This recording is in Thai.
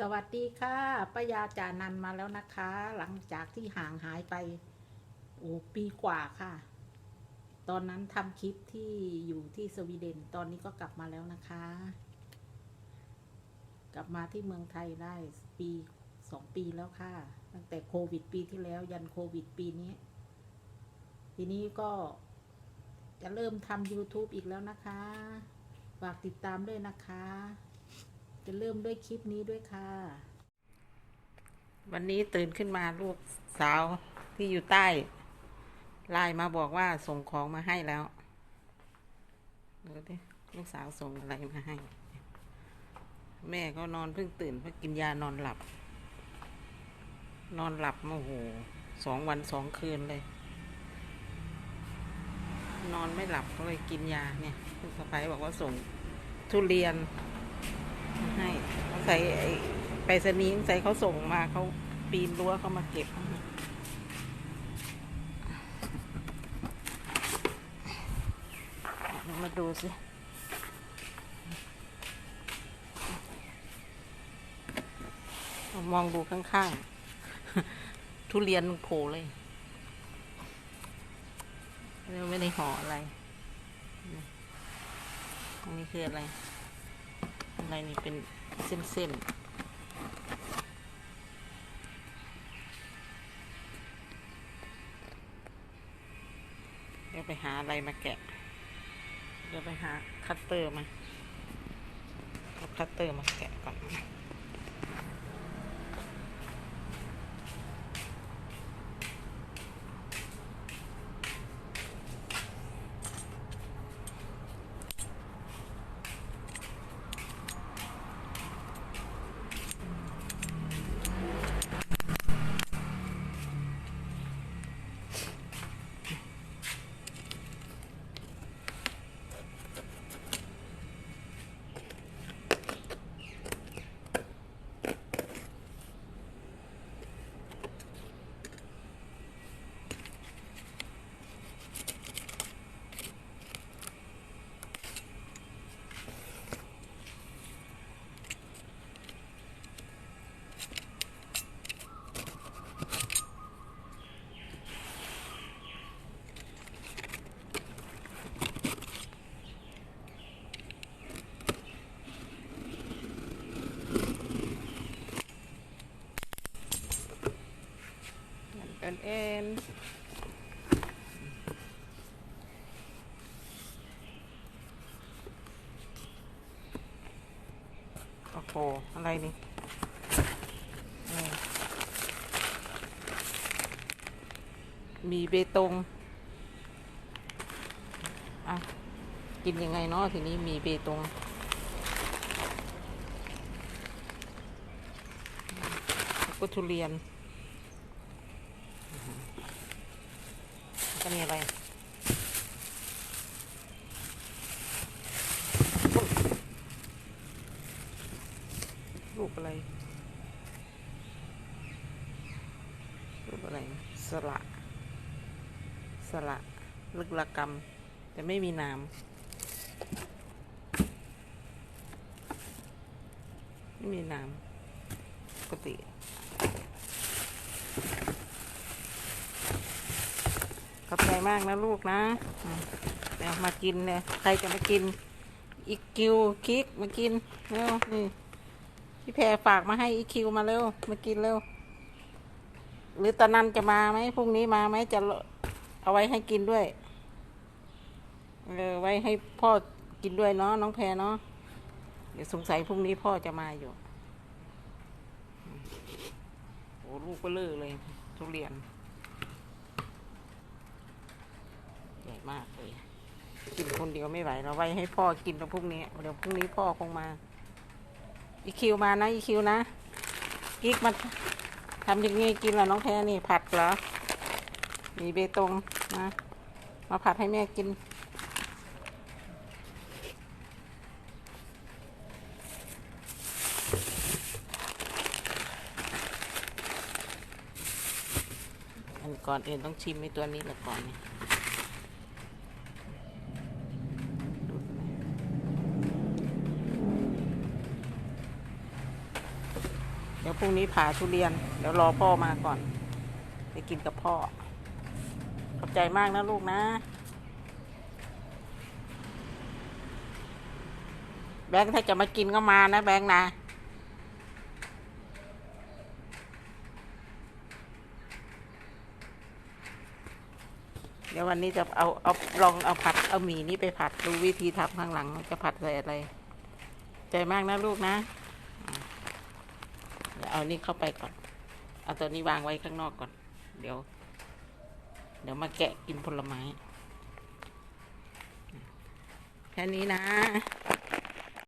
สวัสดีค่ะป้ายาจานันมาแล้วนะคะ หลังจากที่ห่างหายไปโอ้ปีกว่าค่ะ ตอนนั้นทำคลิปที่อยู่ที่สวีเดน ตอนนี้ก็กลับมาแล้วนะคะ กลับมาที่เมืองไทยได้ปีสองปีแล้วค่ะ ตั้งแต่โควิดปีที่แล้ว ยันโควิดปีนี้ ทีนี้ก็จะเริ่มทำ YouTube อีกแล้วนะคะ ฝากติดตามด้วยนะคะ จะเริ่มด้วยคลิปนี้ด้วยค่ะ วันนี้ตื่นขึ้นมาลูกสาวที่อยู่ใต้ไลน์มาบอกว่าส่งของมาให้แล้วดูดิลูกสาวส่งอะไรมาให้ แม่ก็นอนเพิ่งตื่นเพื่อกินยานอนหลับ นอนหลับโอ้โหสองวันสองคืนเลย นอนไม่หลับก็เลยกินยาเนี่ยคุณสะพ้ายบอกว่าส่งทุเรียน ให้ใส่ไอ้ไปรษณีใส่เขาส่งมาเขาปีนรั้วเขามาเก็บมาดูสิมองดูข้างๆ ทุเรียนโผล่เลยไม่ได้ห่ออะไร อันนี้คืออะไรางในนี่เป็นเส้นๆเดี๋ยวไปหาอะไรมาแกะ เดี๋ยวไปหาคัตเตอร์มาเอาคัตเตอร์มาแกะก่อน เอ็นเอ็นโอ้โหอะไรนี่มีเบตง อะ กินยังไงเนาะทีนี้มีเบตง ก็ทุเรียน ก็ มีอะไรลูกอะไรลูกอะไร สละ สละ ลึกละกรรม แต่ไม่มีน้ำไม่มีน้ำปกติ อบใจมากนะลูกนะเดี๋ยวมากินเลยใครจะมากิน อีกคิวคิกมากินเร็วนี่พี่แพรฝากมาให้อีคิวมาเร็วมากินเร็ว หรือตอนนั้นจะมาไหมพรุ่งนี้มาไหมจะเอาไว้ให้กินด้วยเออไว้ให้พ่อกินด้วยเนาะน้องแพรเนาะเดี๋ยวสงสัยพรุ่งนี้พ่อจะมาอยู่ โอ้ลูกก็เลือเลย ทุเรียน ใหญ่ มากเลย กินคนเดียวไม่ไหวเราไว้ให้พ่อกินแล้วพรุ่งนี้เดี๋ยวพรุ่งนี้พ่อคงมา อีคิวมานะอีคิวนะกิ๊กมาทำอย่างงี้กินเหรอน้องแพรนี่ผัดเหรอ มีเบตงนะ มาผัดให้แม่กิน อันก่อนอื่นต้องชิมไอ้ตัวนี้ละก่อนเนี่ย ดี๋ยวพรุ่งนี้ผ่าทุเรียน เดี๋ยวรอพ่อมาก่อน ไปกินกับพ่อ ขอบใจมากนะลูกนะ แบงค์ถ้าจะมากินก็มานะแบงค์นะเดี๋ยววันนี้จะเอาเอาลองเอาผัดเอาหมี่นี่ไปผัดดูวิธีทำข้างหลังจะผัดใส่อะไร ใจมากนะลูกนะอะ เดี๋ยวเอานี่เข้าไปก่อน เอาตัวนี้วางไว้ข้างนอกก่อน เดี๋ยว เดี๋ยวมาแกะกินผลไม้ แค่นี้นะ